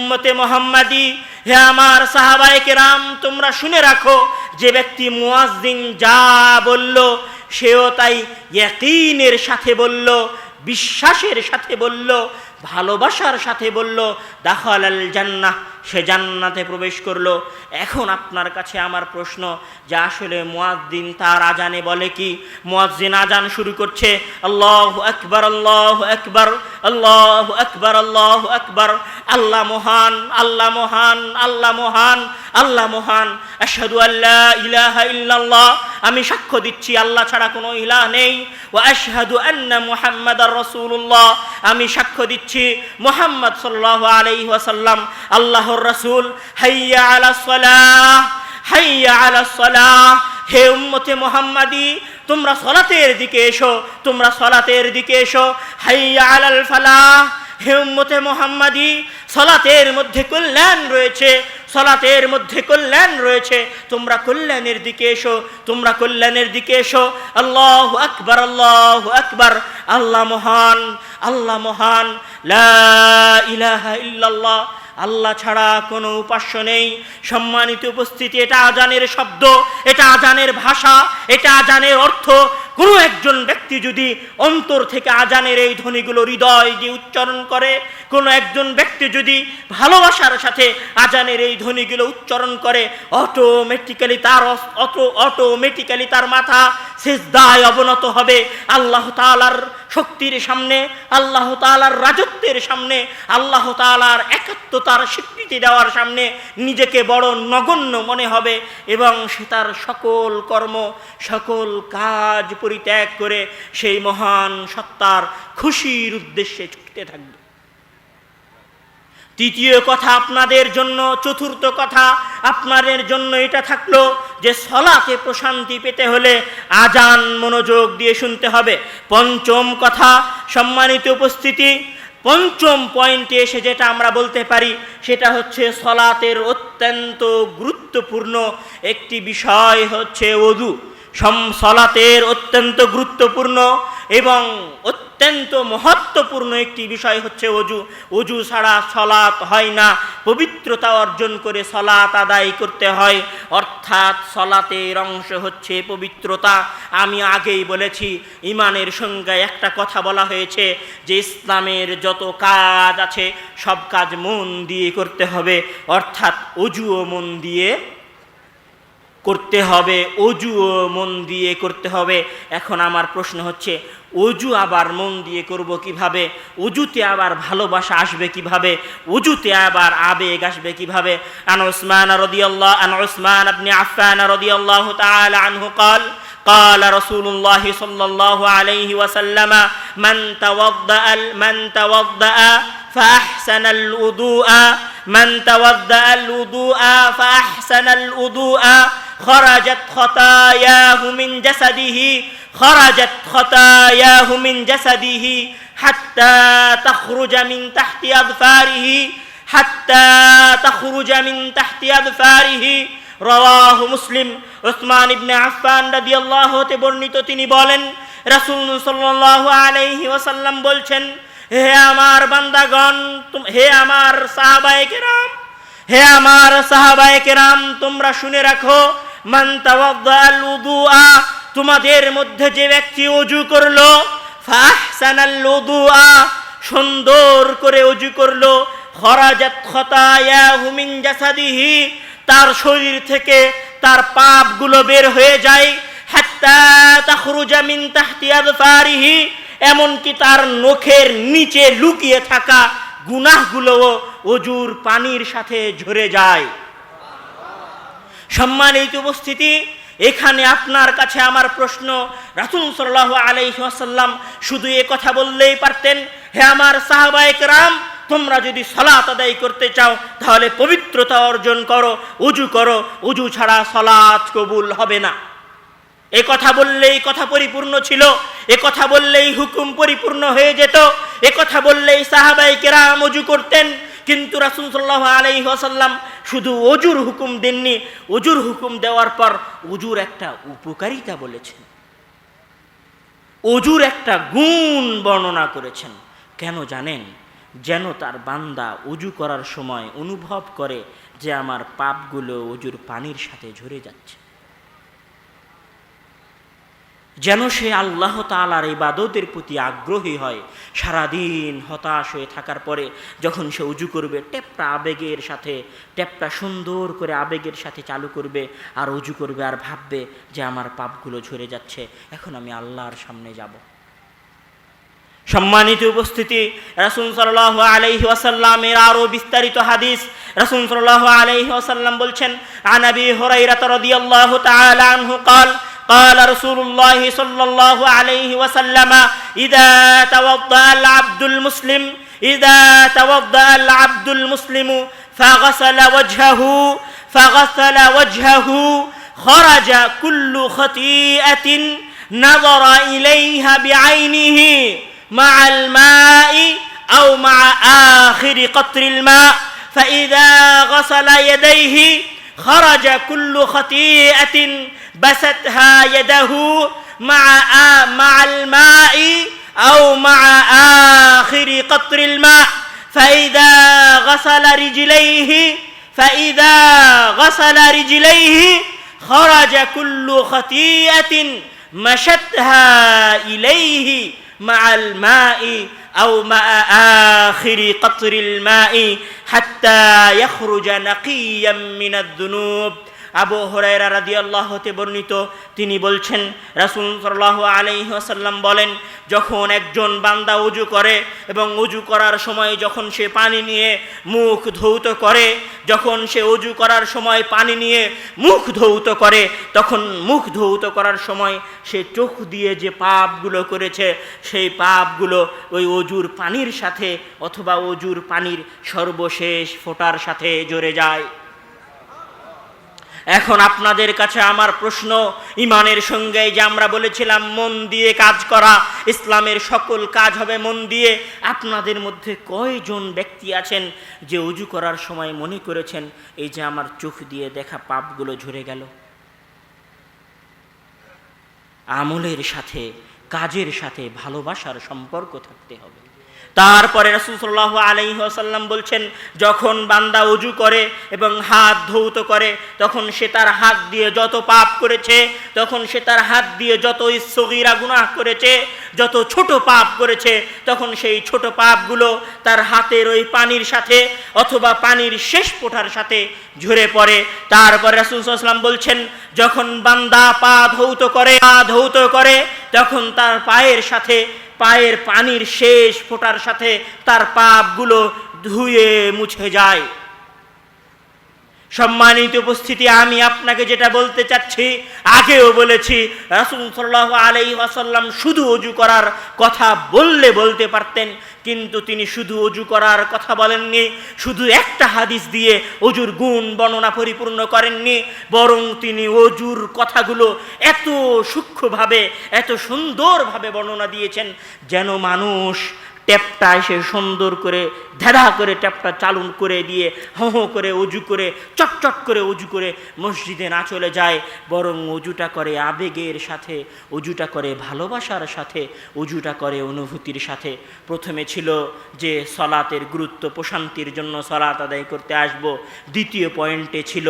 উম্মতে মোহাম্মদি, হে আমার সাহাবায়ে কেরাম, তোমরা শুনে রাখো, যে ব্যক্তি মুয়াজ্জিন যা বলল, সেও তাই ইয়াকিনের সাথে বলল, বিশ্বাসের সাথে বলল, ভালোবাসার সাথে বলল দাখাল আল জান্নাহ। সে জান্নাতে প্রবেশ করল। এখন আপনার কাছে আমার প্রশ্ন, যে আসলে মুয়াজ্জিন তার আজানে বলে কি? মুয়াজ্জিন আজান শুরু করছে, আল্লাহ আকবার আল্লাহ আকবার আল্লাহ আকবার আল্লাহ আকবার, আল্লাহ মহান আল্লাহ মহান আল্লাহ মহান আল্লাহ মহান, আশহাদু আল্লা ইলাহা ইল্লাল্লাহ, আমি সাক্ষ্য দিচ্ছি, আল্লাহ ছাড়া কোনো ইলাহ নেই ও আশহাদু আন্না মুহাম্মাদার রাসূলুল্লাহ, আমি সাক্ষ্য দিচ্ছি মুহাম্মদ সাল্লাল্লাহু আলাইহি ওয়াসাল্লাম আল্লাহর রাসূল, হাইয়া আলাস সালাহ, হাইয়া আলাস সালাহ। হে উম্মতে মুহাম্মাদি, তোমরা সলাতের দিকে এসো, তোমরা সলাতের দিকে এসো। হাইয়া আলাল ফালাহ। হে উম্মতে মোহাম্মদি, সলাতের মধ্যে কল্যাণ রয়েছে, সলাতের মধ্যে কল্যাণ রয়েছে। তোমরা কল্যাণের দিকে এসো, তোমরা কল্যাণের দিকে এসো। আল্লাহ আকবার আল্লাহ আকবার। আল্লাহ মহান আল্লাহ মহান। লা ইলাহা ইল্লাল্লাহ। আল্লাহ ছাড়া কোনো উপাস্য নেই। সম্মানিত উপস্থিতি, এটা আজানের শব্দ, এটা আজানের ভাষা, এটা আজানের অর্থ। কোনো একজন ব্যক্তি যদি অন্তর থেকে আজানের এই ধ্বনিগুলো হৃদয় দিয়ে উচ্চারণ করে, কোনো একজন ব্যক্তি যদি ভালোবাসার সাথে আজানের এই ধ্বনিগুলো উচ্চারণ করে অটোমেটিক্যালি তার অটো অটোমেটিক্যালি তার মাথা শেষদায় অবনত হবে। আল্লাহ তালার শক্তির সামনে, আল্লাহ তালার রাজত্বের সামনে, আল্লাহ তালার একাত্মতার স্বীকৃতি দেওয়ার সামনে নিজেকে বড় নগণ্য মনে হবে এবং সে তার সকল কর্ম, সকল কাজ পরিত্যাগ করে সেই মহান সত্তার খুশির উদ্দেশ্যে ছুটতে থাকবে। তৃতীয় কথা আপনাদের জন্য, চতুর্থ কথা আপনাদের জন্য এটা থাকল যে সলাতে প্রশান্তি পেতে হলে আজান মনোযোগ দিয়ে শুনতে হবে। পঞ্চম কথা, সম্মানিত উপস্থিতি, পঞ্চম পয়েন্টে এসে যেটা আমরা বলতে পারি, সেটা হচ্ছে সলাতের অত্যন্ত গুরুত্বপূর্ণ একটি বিষয় হচ্ছে অদু সলাতের অত্যন্ত গুরুত্বপূর্ণ এবং অত্যন্ত মহত্বপূর্ণ একটি বিষয় হচ্ছে অজু। অজু ছাড়া সলাত হয় না। পবিত্রতা অর্জন করে সলাত আদায় করতে হয়। অর্থাৎ সলাতের অংশ হচ্ছে পবিত্রতা। আমি আগেই বলেছি, ইমানের সংজ্ঞায় একটা কথা বলা হয়েছে যে ইসলামের যত কাজ আছে, সব কাজ মন দিয়ে করতে হবে। অর্থাৎ অজুও মন দিয়ে করতে হবে অজুও মন দিয়ে করতে হবে এখন আমার প্রশ্ন হচ্ছে অজু আবার মন দিয়ে করব কিভাবে অজুতে আবার ভালোবাসা আসবে কিভাবে অজুতে আবার আবেগ আসবে কিভাবে আন উসমান রাদিয়াল্লাহ আন উসমান আপনি আফফান রাদিয়াল্লাহু তাআলা আনহু قال قال رسول الله صلى الله عليه وسلم من توضأ من توضأ فأحسن الوضوء من توضأ الوضوء فأحسن الوضوء خرجت خطاياه من جسده خرجت خطاياه من جسده حتى تخرج من تحت أظفاره حتى تخرج من تحت أظفاره রওয়াহু মুসলিম ওসমান ইবনে আফফান রাদিয়াল্লাহু হতে বর্ণিত তিনি বলেন রাসূল সাল্লাল্লাহু আলাইহি ওয়াসাল্লাম বলছেন হে আমার বান্দাগণ হে আমার সাহাবায়ে কেরাম, হে আমার সাহাবায়ে কেরাম, তোমরা শুনে রাখো, মান তাওয়াদ্দাল তোমাদের মধ্যে যে ব্যক্তি ওযু করল, ফাহসানাল উদুআ সুন্দর করে ওযু করল, খরাজাত খতায়াহু তার শরীর থেকে তার পাপগুলো বের হয়ে যায়, হাত্তা তাখরুজা মিন তাহতি আযফারিহি এমনকি তার নখের নিচে লুকিয়ে থাকা গুনাহগুলোও অজুর পানির সাথে ঝরে যায়। সম্মানিত উপস্থিতি, এখানে আপনার কাছে আমার প্রশ্ন, রাসুল সাল্লাহ আলাইসাল্লাম শুধু এ কথা বললেই পারতেন? হে আমার সাহাবায়ক রাম তোমরা যদি সলাত আদায় করতে চাও, তাহলে পবিত্রতা অর্জন করো উজু করো উজু ছাড়া সলাৎ কবুল হবে না। এ কথা বললেই কথা পরিপূর্ণ ছিল, এ কথা বললেই হুকুম পরিপূর্ণ হয়ে যেত, এ কথা বললেই সাহাবাই কেরাম অজু করতেন, কিন্তু রাসুল সাল্লাহ আলাই ওয়াসাল্লাম শুধু অজুর হুকুম দেননি, অজুর হুকুম দেওয়ার পর অজুর একটা উপকারিতা বলেছেন। অজুর একটা গুণ বর্ণনা করেছেন। কেন জানেন? যেন তার বান্দা উজু করার সময় অনুভব করে যে আমার পাপগুলো অজুর পানির সাথে ঝরে যাচ্ছে। যেন সে আল্লাহ তালার ইবাদতের প্রতি আগ্রহী হয় সারাদিন হতাশ হয়ে থাকার পরে যখন সে উজু করবে টেপটা আবেগের সাথে টেপটা সুন্দর করে আবেগের সাথে চালু করবে আর উজু করবে আর ভাববে যে আমার পাপগুলো ঝরে যাচ্ছে এখন আমি আল্লাহর সামনে যাব সম্মানিত উপস্থিতি রাসুল সাল্লাহ আলাইহি ওয়াসাল্লামের আরও বিস্তারিত হাদিস রাসুল সাল্লাহ আলাইহি ওয়াসাল্লাম বলছেন আনাবি হরাইরাত রাদিয়াল্লাহু তাআলা আনহু قال قال رسول الله صلى الله عليه وسلم إذا توضأ العبد المسلم إذا توضأ العبد المسلم فغسل وجهه فغسل وجهه خرج كل خطيئة نظر إليها بعينه مع الماء أو مع آخر قطر الماء فإذا غسل يديه خرج كل خطيئة بستها يده مع آ مع الماء أو مع آخر قطر الماء. فإذا غسل رجليه فإذا غسل رجليه خرج كل خطيئة مشتها إليه مع الماء أو مع آخر قطر الماء حتى يخرج نقيا من الذنوب. আবু হরাইরা রাদি আল্লাহ হতে বর্ণিত, তিনি বলছেন, রাসুল সাল্লাহ আলাইহি আসাল্লাম বলেন, যখন একজন বান্দা উজু করে এবং উজু করার সময় যখন সে পানি নিয়ে মুখ ধৌত করে, যখন সে উজু করার সময় পানি নিয়ে মুখ ধৌত করে, তখন মুখ ধৌত করার সময় সে চোখ দিয়ে যে পাপগুলো করেছে, সেই পাপগুলো ওই অজুর পানির সাথে অথবা অজুর পানির সর্বশেষ ফোটার সাথে জড়ে যায়। এখন আপনাদের কাছে আমার প্রশ্ন, ইমানের সঙ্গে যে আমরা বলেছিলাম, মন দিয়ে কাজ করা, ইসলামের সকল কাজ হবে মন দিয়ে। আপনাদের মধ্যে কয়জন ব্যক্তি আছেন যে উজু করার সময় মনে করেছেন, এই যে আমার চোখ দিয়ে দেখা পাপগুলো ঝরে গেল? আমলের সাথে, কাজের সাথে ভালোবাসার সম্পর্ক থাকতে হবে। তারপরে রসুল্লাহ আলাইসাল্লাম বলছেন, যখন বান্দা উজু করে এবং হাত ধৌত করে, তখন সে তার হাত দিয়ে যত পাপ করেছে, তখন সে তার হাত দিয়ে যত সগিরা গুনাহ করেছে, যত ছোট পাপ করেছে, তখন সেই ছোট পাপগুলো তার হাতের ওই পানির সাথে অথবা পানির শেষ পোঠার সাথে ঝরে পড়ে। তারপরে রাসুলাম বলছেন, যখন বান্দা পা ধৌত করে, পা ধৌত করে, তখন তার পায়ের সাথে পায়ের পানির শেষ ফোটার সাথে তার পাপগুলো ধুয়ে মুছে যায়। সম্মানিত উপস্থিতি, আমি আপনাকে যেটা বলতে চাচ্ছি, আগেও বলেছি, রাসুল সাল্লাহ আলাই ওয়াসাল্লাম শুধু অজু করার কথা বললে বলতে পারতেন, কিন্তু তিনি শুধু অজু করার কথা বলেননি, শুধু একটা হাদিস দিয়ে অজুর গুণ বর্ণনা পরিপূর্ণ করেননি, বরং তিনি অজুর কথাগুলো এত সূক্ষ্মভাবে, এত সুন্দরভাবে বর্ণনা দিয়েছেন, যেন মানুষ ট্যাপটা এসে সুন্দর করে ধ্যাধা করে ট্যাপটা চালুন করে দিয়ে হো হো করে উজু করে চটচট করে উজু করে মসজিদে না চলে যায়, বরং উজুটা করে আবেগের সাথে, উজুটা করে ভালোবাসার সাথে, উজুটা করে অনুভূতির সাথে। প্রথমে ছিল যে সলাতের গুরুত্ব, প্রশান্তির জন্য সলাত আদায় করতে আসব। দ্বিতীয় পয়েন্টে ছিল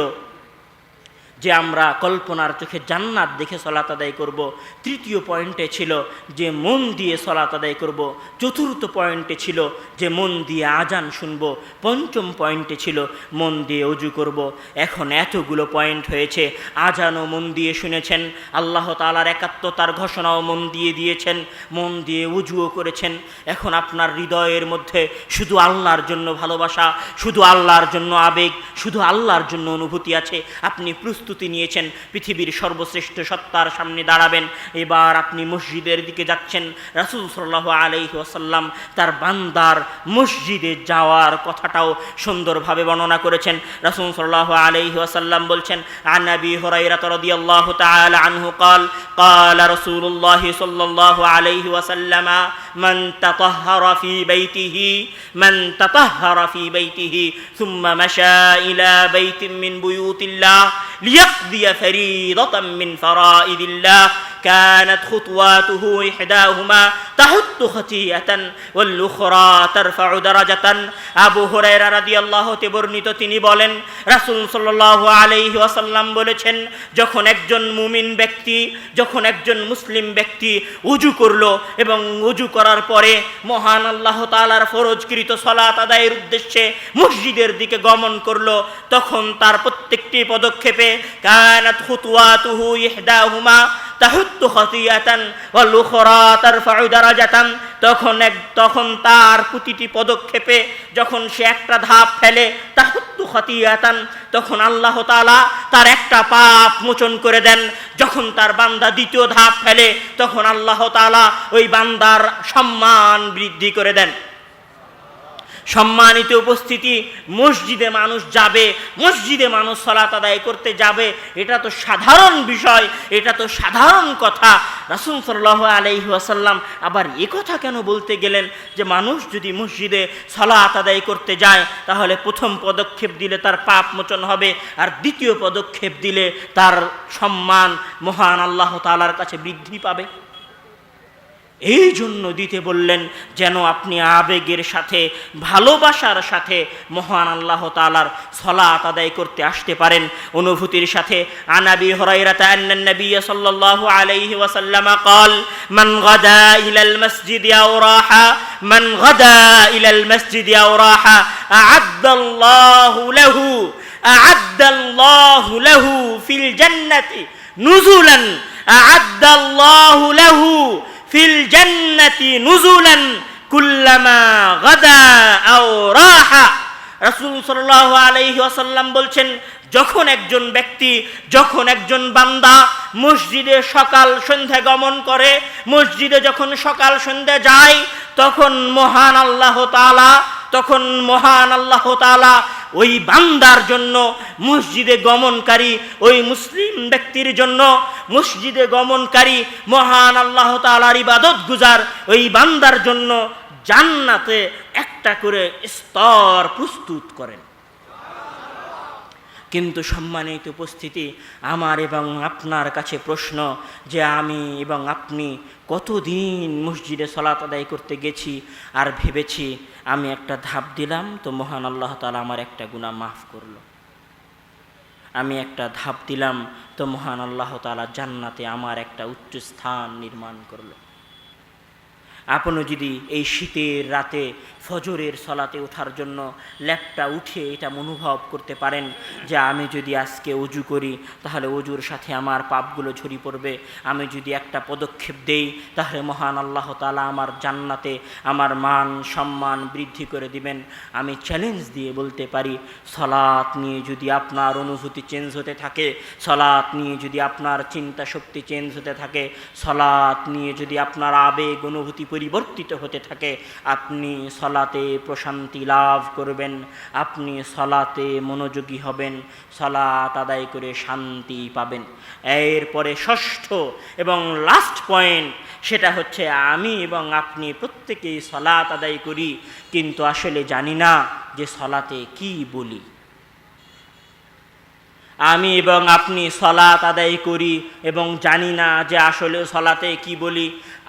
যে আমরা কল্পনার চোখে জান্নাত দেখে সলাত আদায় করব। তৃতীয় পয়েন্টে ছিল যে মন দিয়ে সলাত আদায় করব। চতুর্থ পয়েন্টে ছিল যে মন দিয়ে আজান শুনব। পঞ্চম পয়েন্টে ছিল মন দিয়ে অজু করব। এখন এতগুলো পয়েন্ট হয়েছে। আজানও মন দিয়ে শুনেছেন। আল্লাহ তালার একাত্মতার ঘোষণাও মন দিয়ে দিয়েছেন। মন দিয়ে উজুও করেছেন। এখন আপনার হৃদয়ের মধ্যে শুধু আল্লাহর জন্য ভালোবাসা, শুধু আল্লাহর জন্য আবেগ, শুধু আল্লাহর জন্য অনুভূতি আছে। আপনি প্রস্তুতি নিয়েছেন পৃথিবীর সর্বশ্রেষ্ঠ সত্তার সামনে দাঁড়াবেন এবার আপনি মসজিদের দিকে যাচ্ছেন রাসুল সাল্লাহ আলহি ওয়াসাল্লাম তার বান্দার মসজিদে যাওয়ার কথাটাও সুন্দরভাবে বর্ণনা করেছেন রাসুল সাল্লাহ আলহি ওয়াসাল্লাম বলছেন আনাবি হরাইরাত রাদিয়াল্লাহু তাআলা আনহু قال قال رسول الله صلى الله عليه وسلم من تطهر في بيته من تطهر في بيته ثم مشى إلى بيت من بيوت الله ليقضي فريضة من فرائض الله كانت خطواته إحداهما تحط خطيئة والأخرى ترفع درجة আবু হুরায়রা রাদিয়াল্লাহু তে বর্ণিত তিনি বলেন রাসূল সাল্লাল্লাহু আলাইহি ওয়াসাল্লাম বলেছেন যখন একজন মুমিন ব্যক্তি যখন একজন মুসলিম ব্যক্তি উজু করলো এবং উজু করার পরে মহান আল্লাহ তাআলার ফরজকৃত সালাত আদায়ের উদ্দেশ্যে মসজিদের দিকে গমন করলো তখন তার প্রত্যেকটি পদক্ষেপে কানাত খুতুয়াতুহু ইহদাহুমা তাহুত্তু খতিয়াতান ওয়াল উখরা তারফাউ দারাজাতান। তখন এক তখন তার প্রতিটি পদক্ষেপে যখন সে একটা ধাপ ফেলে তাহুত্তু খতিয়াতান, তখন আল্লাহ তাআলা তার একটা পাপ মোচন করে দেন। যখন তার বান্দা দ্বিতীয় ধাপ ফেলে, তখন আল্লাহ তাআলা ওই বান্দার সম্মান বৃদ্ধি করে দেন। সম্মানিত উপস্থিতি, মসজিদে মানুষ যাবে, মসজিদে মানুষ সলাত আদায় করতে যাবে, এটা তো সাধারণ বিষয়, এটা তো সাধারণ কথা। রাসুল সাল্লাহ আলাইহি আসাল্লাম আবার এ কথা কেন বলতে গেলেন যে মানুষ যদি মসজিদে সলাত আদায় করতে যায়, তাহলে প্রথম পদক্ষেপ দিলে তার পাপ মোচন হবে, আর দ্বিতীয় পদক্ষেপ দিলে তার সম্মান মহান আল্লাহ তালার কাছে বৃদ্ধি পাবে। এই জন্য দিতে বললেন যেন আপনি আবেগের সাথে ভালোবাসার সাথে মহান আল্লাহ তালার সলাত আদায় করতে আসতে পারেন অনুভূতির সাথে আনাবি হরাইরাতা আন্নান নবী সাল্লাল্লাহু আলাইহি ওয়াসাল্লাম قال من غدا الى المسجد او راح من غدا الى المسجد او راح اعد الله له اعد الله له في الجنه نزلا اعد الله له ফিল জান্নাতি নুজুলান কুল্লামা গাদা আও রাহা। রাসূল সাল্লাল্লাহু আলাইহি ওয়াসাল্লাম বলছেন, যখন একজন ব্যক্তি, যখন একজন বান্দা মসজিদে সকাল সন্ধ্যা গমন করে, মসজিদে যখন সকাল সন্ধ্যা যায়, তখন মহান আল্লাহ তাআলা, তখন মহান আল্লাহ তাআলা ওই বান্দার জন্য, মসজিদে গমনকারী ওই মুসলিম ব্যক্তির জন্য, মসজিদে গমনকারী মহান আল্লাহ তালার ইবাদত গুজার ওই বান্দার জন্য জান্নাতে একটা করে স্তর প্রস্তুত করেন। কিন্তু সম্মানিত উপস্থিতি, আমার এবং আপনার কাছে প্রশ্ন যে আমি এবং আপনি কতদিন মসজিদে সলাত আদায় করতে গেছি আর ভেবেছি আমি একটা ধাপ দিলাম, তো মহান আল্লাহ তালা আমার একটা গুণা মাফ করল। আমি একটা ধাপ দিলাম, তো মহান আল্লাহ তালা জান্নাতে আমার একটা উচ্চ স্থান নির্মাণ করল। আপনও যদি এই শীতের রাতে ফজরের সলাতে ওঠার জন্য ল্যাপটা উঠে এটা অনুভব করতে পারেন যে আমি যদি আজকে অজু করি, তাহলে অজুর সাথে আমার পাপগুলো ঝরি পড়বে। আমি যদি একটা পদক্ষেপ দেই, তাহলে মহান আল্লাহ তালা আমার জান্নাতে আমার মান সম্মান বৃদ্ধি করে দিবেন। আমি চ্যালেঞ্জ দিয়ে বলতে পারি, সলাৎ নিয়ে যদি আপনার অনুভূতি চেঞ্জ হতে থাকে, সলাৎ নিয়ে যদি আপনার চিন্তা শক্তি চেঞ্জ হতে থাকে, সলাৎ নিয়ে যদি আপনার আবেগ অনুভূতি পরিবর্তিত হতে থাকে, আপনি সলাতে প্রশান্তি লাভ করবেন। আপনি সলাতে মনোযোগী হবেন, সলাত আদায় করে শান্তি পাবেন। এরপরে ষষ্ঠ এবং লাস্ট পয়েন্ট সেটা হচ্ছে আমি এবং আপনি প্রত্যেকেই সলাত আদায় করি, কিন্তু আসলে জানি না যে সলাতে কি বলি। আমি এবং আপনি সলাত আদায় করি এবং জানি না যে আসলে সলাতে কি বলি।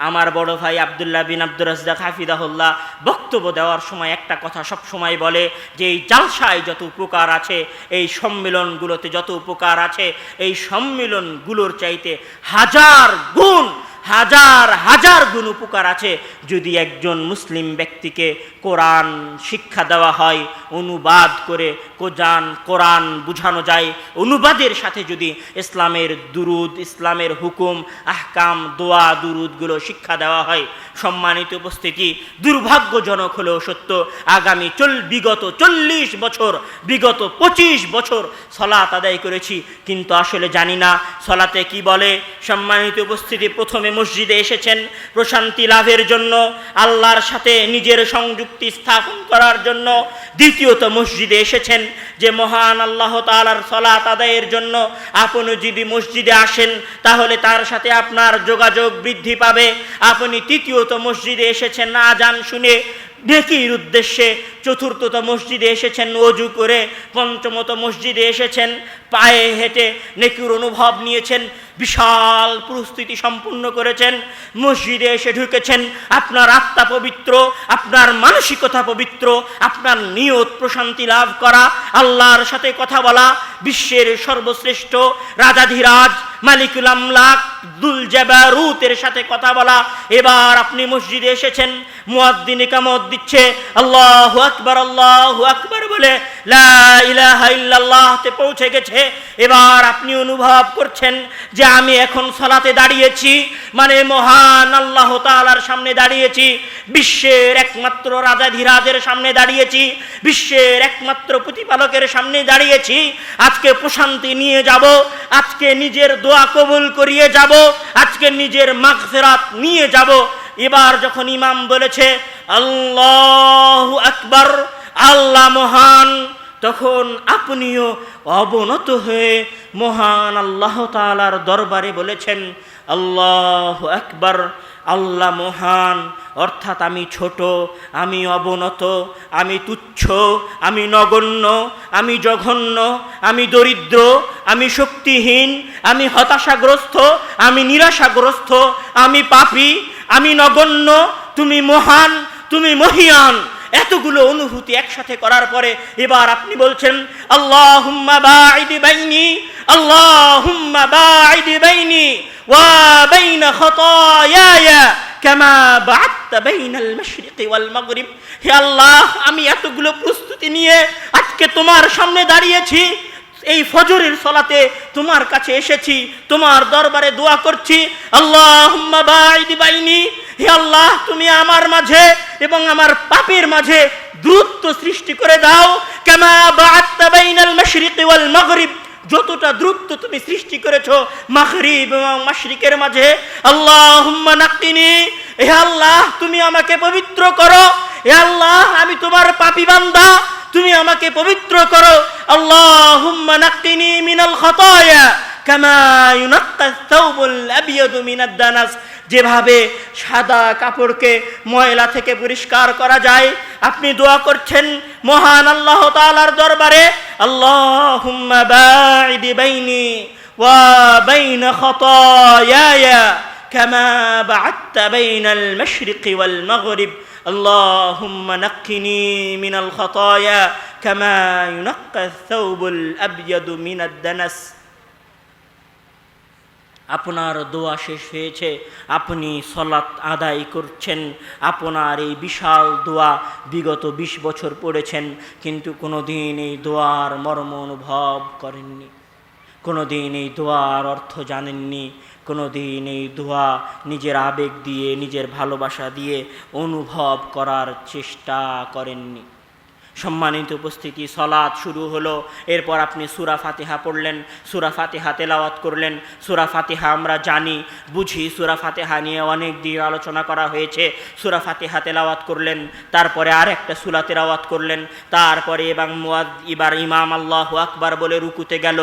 আমার বড় ভাই আবদুল্লাহ বিন আব্দুর রাজদাক হাফিদাহুল্লাহ বক্তব্য দেওয়ার সময় একটা কথা সব সময় বলে যে, এই জালসায় যত উপকার আছে, এই সম্মেলনগুলোতে যত উপকার আছে, এই সম্মেলনগুলোর চাইতে হাজার গুণ হাজার হাজার গুণ উপকার আছে। যদি একজন মুসলিম ব্যক্তিকে কোরআন শিক্ষা দেওয়া হয়, অনুবাদ করে কোরআন কোরআন বুঝানো যায়, অনুবাদের সাথে যদি ইসলামের দুরুদ, ইসলামের হুকুম, আহকাম, দোয়া, দুরুদগুলো শিক্ষা দেওয়া হয়, সম্মানিত উপস্থিতি, দুর্ভাগ্যজনক হলেও সত্য, আগামী চল, বিগত চল্লিশ বছর, বিগত পঁচিশ বছর সলাত আদায় করেছি, কিন্তু আসলে জানি না সলাতে কি বলে। সম্মানিত উপস্থিতি, প্রথমে মসজিদে এসেছেন প্রশান্তি লাভের জন্য, আল্লাহর সাথে নিজের সংযুক্তি স্থাপন করার জন্য দ্বিতীয়ত মসজিদে এসেছেন যে মহান আল্লাহ তালার সলাত আদায়ের জন্য আপনি যদি মসজিদে আসেন তাহলে তার সাথে আপনার যোগাযোগ বৃদ্ধি পাবে। আপনি তৃতীয়ত মসজিদে এসেছেন, না আজান শুনে নেকির উদ্দেশ্যে চতুর্থত মসজিদে এসেছেন, অজু করে পঞ্চমত মসজিদে এসেছেন, পায়ে হেঁটে নেকির অনুভব নিয়েছেন, বিশাল প্রস্তুতি সম্পূর্ণ করেছেন, মসজিদে এসে ঢুকেছেন, আপনার আত্মা পবিত্র, আপনার মানসিকতা পবিত্র, আপনার নিয়ত প্রশান্তি লাভ করা, আল্লাহর সাথে কথা বলা, বিশ্বের সর্বশ্রেষ্ঠ রাজাধিরাজ মালিকুল আমলাক দুল জাবারুতের সাথে কথা বলা। এবার আপনি মসজিদে এসেছেন, মুয়াদ্দিন কামত দিচ্ছে, আল্লাহ আকবার আল্লাহ আকবার বলে, লা ইলাহা ইল্লাল্লাহ তে পৌঁছে গেছে। এবার আপনি অনুভব করছেন যে আমি এখন সলাতে দাঁড়িয়েছি মানে মহান আল্লাহ তাআলার সামনে দাঁড়িয়েছি, বিশ্বের একমাত্র রাজাধিরাজের সামনে দাঁড়িয়েছি, বিশ্বের একমাত্র প্রতিপালকের সামনে দাঁড়িয়েছি, আজকে প্রশান্তি নিয়ে যাব আজকে নিজের দোয়া কবুল করিয়ে যাব, আজকে নিজের মাগফিরাত নিয়ে যাব। এবার যখন ইমাম বলেছে, আল্লাহ আকবর, আল্লাহ মহান, তখন আপনিও অবনত হয়ে মহান আল্লাহ তাআলার দরবারে বলেছেন, আল্লাহ আকবার আল্লাহ মহান, অর্থাৎ আমি ছোট, আমি অবনত, আমি তুচ্ছ, আমি নগণ্য, আমি জঘন্য, আমি দরিদ্র, আমি শক্তিহীন, আমি হতাশাগ্রস্ত, আমি নিরাশাগ্রস্ত, আমি পাপি, আমি নগণ্য, তুমি মহান, তুমি মহিয়ান। এতগুলো অনুভূতি একসাথে করার পরে এবার আপনি বলছেন আল্লাহ বাইদি বাইনি আল্লাহ বাইদি বাইনি, ওয়া বাইনা খতায়ায়া কামা বাআত্তা বাইনাল মাশরিকি ওয়াল মাগরিব। হে আল্লাহ, আমি এতগুলো প্রস্তুতি নিয়ে আজকে তোমার সামনে দাঁড়িয়েছি। এই ফজরের সলাতে তোমার কাছে এসেছি, তোমার দরবারে দোয়া করছি। আল্লাহ হে আল্লাহ, তুমি আমার মাঝে এবং আমার পাপের মাঝে দূরত্ব সৃষ্টি করে দাও। মাগরিব, যতটা দ্রুত তুমি সৃষ্টি করেছ মাগরিব এবং মাশরিকের মাঝে। আল্লাহুম্মা নাক্কিনি, হে আল্লাহ, তুমি আমাকে পবিত্র করো। হে আল্লাহ, আমি তোমার পাপী বান্দা, তুমি আমাকে পবিত্র করো। আল্লাহুম্মা নাক্কিনি মিনাল খাতায়া কামা ইউনাক্কা থাউবুল আবিয়াদু মিনাদ দানাস। যেভাবে সাদা কাপড়কে ময়লা থেকে পরিষ্কার করা যায়, আপনি দোয়া করছেন মহান আল্লাহ তাআলার দরবারে, আল্লাহুম্মা বাঈদি বাইনি ওয়া বাইনা খাতায়ায়া। কামা বা'adta বাইনাল মাশরিকি ওয়াল মাগরিব اللهم نقني من الخطايا كما ينقى الثوب الأبيض من الدنس আপনার দোয়া শেষ হয়েছে আপনি সলাৎ আদায় করছেন আপনার এই বিশাল দোয়া বিগত ২০ বছর পড়েছেন কিন্তু কোনো দিন এই দোয়ার মর্ম অনুভব করেননি কোনো দিন এই দোয়ার অর্থ জানেননি কোনো দিন এই দোয়া নিজের আবেগ দিয়ে নিজের ভালোবাসা দিয়ে অনুভব করার চেষ্টা করেননি। সম্মানিত উপস্থিতি, সলাৎ শুরু হলো। এরপর আপনি সুরা ফাতিহা পড়লেন, সুরা ফাতিহা তেলাওয়াত করলেন, সুরা ফাতিহা আমরা জানি, বুঝি সুরা ফাতিহা নিয়ে অনেক দিন আলোচনা করা হয়েছে। সুরা ফাতিহা তেলাওয়াত করলেন, তারপরে আর একটা সুরা তেলাওয়াত করলেন, তারপরে এবং মুয়াদ, এবার ইমাম আল্লাহ আকবার বলে রুকুতে গেল।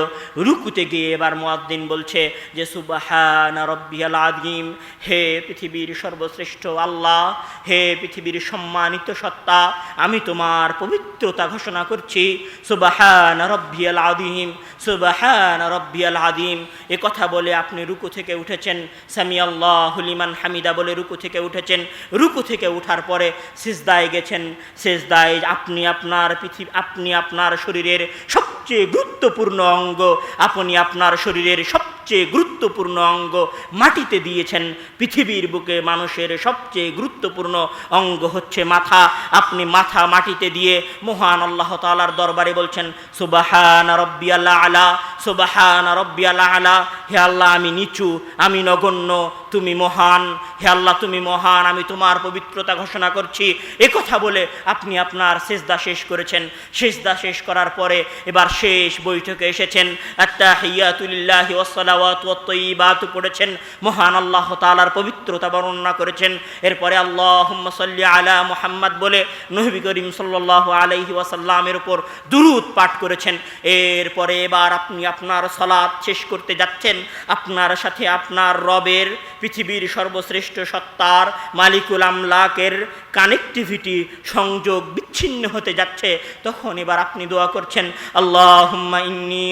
রুকুতে গিয়ে এবার মুয়াদ্দিন বলছে যে, সুবাহান রব্বিয়াল আদিম হে পৃথিবীর সর্বশ্রেষ্ঠ আল্লাহ, হে পৃথিবীর সম্মানিত সত্তা, আমি তোমার পবিত্রতা ঘোষণা করছি, সুবাহান রব্বিয়াল আদিম সুবাহান রব্বিয়াল আদিম এ কথা বলে আপনি রুকু থেকে উঠেছেন সামি আল্লাহ হুলিমান হামিদা বলে রুকু থেকে উঠেছেন। রুকু থেকে উঠার পরে সিজদায় গেছেন। সিজদায় আপনি আপনার পৃথিবী, আপনি আপনার শরীরের সবচেয়ে গুরুত্বপূর্ণ অঙ্গ, আপনি আপনার শরীরের সবচেয়ে গুরুত্বপূর্ণ অঙ্গ মাটিতে দিয়েছেন। পৃথিবীর বুকে মানুষের সবচেয়ে গুরুত্বপূর্ণ অঙ্গ হচ্ছে মাথা। আপনি মাথা মাটিতে দিয়ে মহান আল্লাহ তালার দরবারে বলছেন, সুবাহান রব্বি আল্লাহ আলা, সুবাহান রব্বি আল্লাহ আলা, হে আল্লাহ আমি নিচু, আমি নগণ্য তুমি মহান, হে আল্লাহ তুমি মহান, আমি তোমার পবিত্রতা ঘোষণা করছি। এ কথা বলে আপনি আপনার শেষদা শেষ করেছেন। শেষদা শেষ করার পরে এবার শেষ বৈঠকে এসেছেন। আত্তাহিয়াতুলিল্লাহি ওয়াসসালাওয়াতু ওয়াত-তাইয়্যিবাতু পড়েছেন। মহান আল্লাহ তাআলার পবিত্রতা বর্ণনা করেছেন। এরপরে আল্লাহুম্মা সাল্লি আলা মোহাম্মদ বলে নহবি করিম সাল্লাল্লাহু আলাইহি ওয়াসাল্লামের উপর দুরূদ পাঠ করেছেন। এরপরে এবার আপনি আপনার সালাত শেষ করতে যাচ্ছেন। আপনার সাথে আপনার রবের পৃথিবীর সর্বশ্রেষ্ঠ সত্তার মালিকুল আমলাকের কানেক্টিভিটি সংযোগ বিচ্ছিন্ন হতে যাচ্ছে। তখন এবার আপনি দোয়া করছেন, আল্লাহুম্মা ইন্নী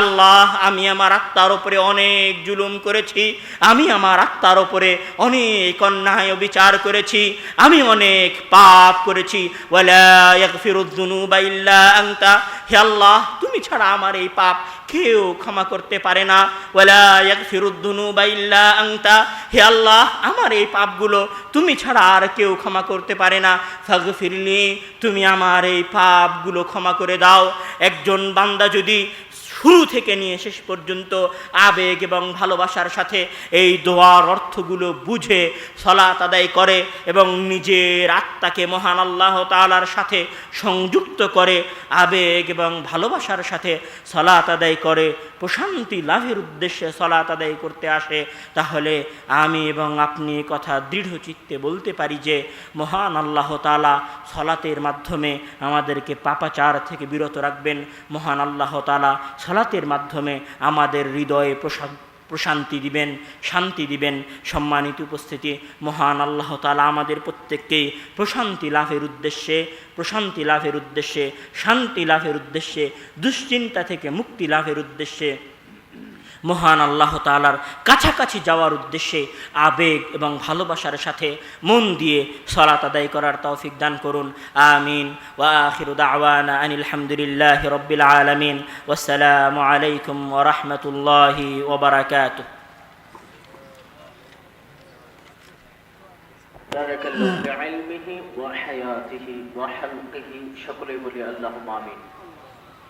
আল্লাহ, আমি আমার আত্মার উপরে অনেক জুলুম করেছি, আমি আমার আত্মার উপরে অনেক অন্যায় বিচার করেছি, আমি অনেক পাপ করেছি, ওয়ালা ইয়াগফিরুদ দুনুবা ইল্লা আনতা। হে আল্লাহ, তুমি ছাড়া আমার এই পাপ কেউ ক্ষমা করতে পারে না। দুনুবা ইল্লা আনতা। হে আল্লাহ, আমার এই পাপগুলো তুমি ছাড়া আর কেউ ক্ষমা করতে পারে না। ফাগফিরলি, তুমি আমার এই পাপগুলো ক্ষমা করে দাও। একজন বান্দা যদি শুরু থেকে নিয়ে শেষ পর্যন্ত আবেগ এবং ভালোবাসার সাথে এই দোয়ার অর্থগুলো বুঝে সলাত আদায় করে এবং নিজের আত্মাকে মহান আল্লাহ তালার সাথে সংযুক্ত করে আবেগ এবং ভালোবাসার সাথে সলাত আদায় করে, প্রশান্তি লাভের উদ্দেশ্যে সলাত আদায় করতে আসে। তাহলে আমি এবং আপনি কথা দৃঢ় চিত্তে বলতে পারি যে, মহান আল্লাহ তালা সলাতের মাধ্যমে আমাদেরকে পাপাচার থেকে বিরত রাখবেন। মহান আল্লাহ তালা সলাতের মাধ্যমে আমাদের হৃদয়ে প্রসাদ প্রশান্তি দিবেন, শান্তি দিবেন সম্মানিত উপস্থিতি। মহান আল্লাহ তালা আমাদের প্রত্যেককেই প্রশান্তি লাভের উদ্দেশ্যে, প্রশান্তি লাভের উদ্দেশ্যে, শান্তি লাভের উদ্দেশ্যে, দুশ্চিন্তা থেকে মুক্তি লাভের উদ্দেশ্যে মহান আল্লাহ তালার কাছাকাছি যাওয়ার উদ্দেশ্যে আবেগ এবং ভালোবাসার সাথে মন দিয়ে সলাত আদায় করার তৌফিক দান করুন আমিন ওয়া আখিরু দাওয়ানা আনিল হামদুলিল্লাহি রাব্বিল আলামিন ওয়াসসালামু আলাইকুম ওয়া রাহমাতুল্লাহি ওয়া বারাকাতুহু بارك الله بعلمه وحياته وحلقه সকলে বলি আল্লাহুম্মা আমিন